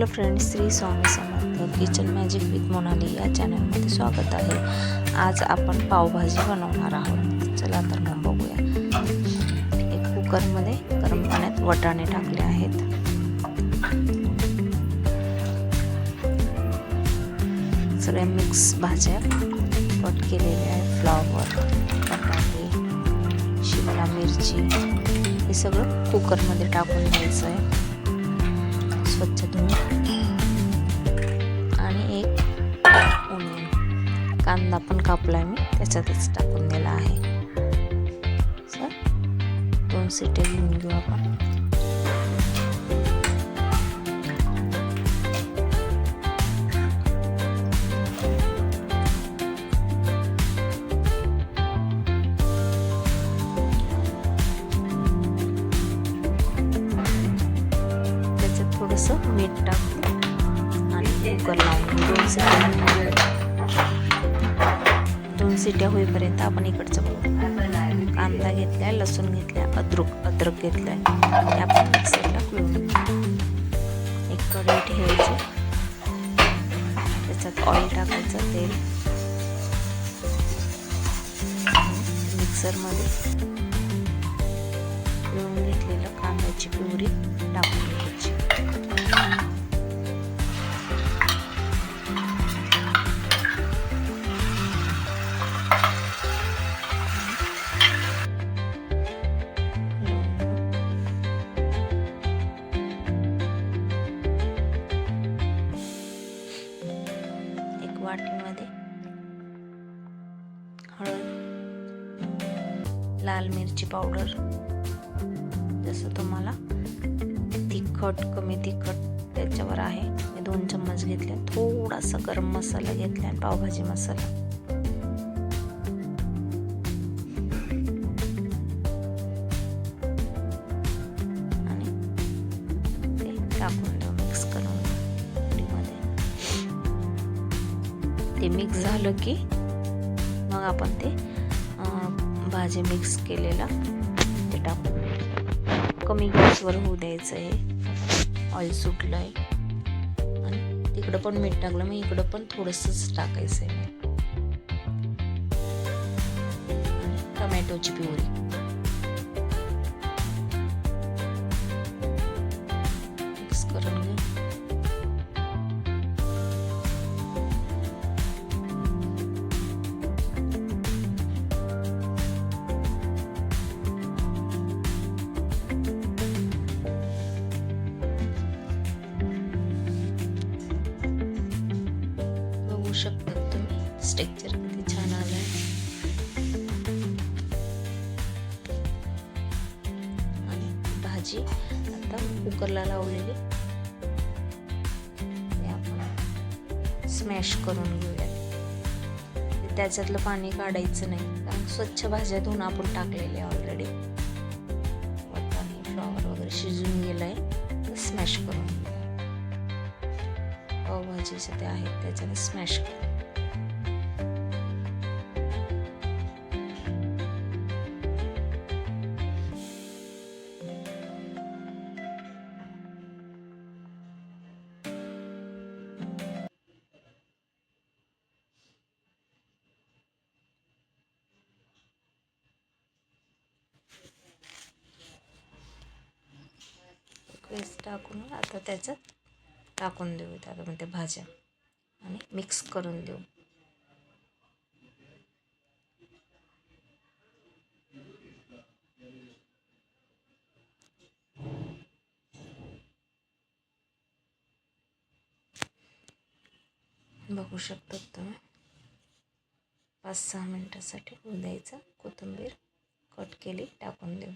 Hello friends Shri Swami Samarth kitchen magic with Monali या चॅनलमध्ये स्वागत आहे. आज आपण पावभाजी बनवणार आहोत. चला तर मग बघूया. एक कुकरमध्ये गरम पाण्यात वटाणे टाकले आहेत. सगळ्या मिक्स भाज्या कट केलेल्या आहेत. फ्लॉवर बटाटे शिमला मिरची हे सगळं कुकरमध्ये टाकून घ्यायचं आहे. स्वच्छ धुवून आणि एक ओनियन कांदा पण कापला मी त्याच्यातच टाकून दिला आहे. सर दोन सिटे घेऊन घेऊ आपण. थोडंसं मीठ टाकून आणि कुकर लावून दोन सिट्या दोन सिट्या होईपर्यंत आपण इकडचं बघू कांदा घेतलाय लसूण घेतलाय अद्रक अद्रक घेतलाय. आणि आपण मिक्सरला पिळून एक कढई ठेवायची. त्याच्यात ऑइल टाकायचं तेल. मिक्सरमध्ये पिळून घेतलेलं कांद्याची पिवरी टाकून लाल मिरची पावडर. जसं तुम्हाला तिखट कमी तिखट त्याच्यावर आहे. मी दोन चम्मच घेतले. थोडासा गरम मसाला घेतला आणि पावभाजी मसाला. आणि ते टाकून देऊ मिक्स करून ते मिक्स झालं की मग आपण ते भाजी मिक्स केलेला. ते टाकून कमी गॅसवर होऊ द्यायचं आहे ऑइल सुटलं आहे आणि तिकडं पण मीठ टाकलं. मग इकडं पण थोडंसंच टाकायचं आहे टोमॅटोची प्युरी. मिक्स करून घेऊ बघू शकता तुम्ही. स्ट्रक्चर किती छान आलाय. आणि भाजी आता कुकरला लावलेली. आपण स्मॅश करून घेऊयात. त्याच्यातलं पाणी काढायचं नाही. कारण स्वच्छ भाज्या धुवून आपण टाकलेले ऑलरेडी फ्लॉवर वगैरे शिजून गेलाय. स्मॅश करून पावभाजीचे ते आहेत त्याच्याने स्मॅश करू पेस्ट टाकून आता त्याच्यात टाकून देऊ त्यामध्ये भाज्या. आणि मिक्स करून देऊ. बघू शकतात तुम्ही. पाच सहा मिनटासाठी होऊ द्यायचं कोथिंबीर कट केली टाकून देऊ.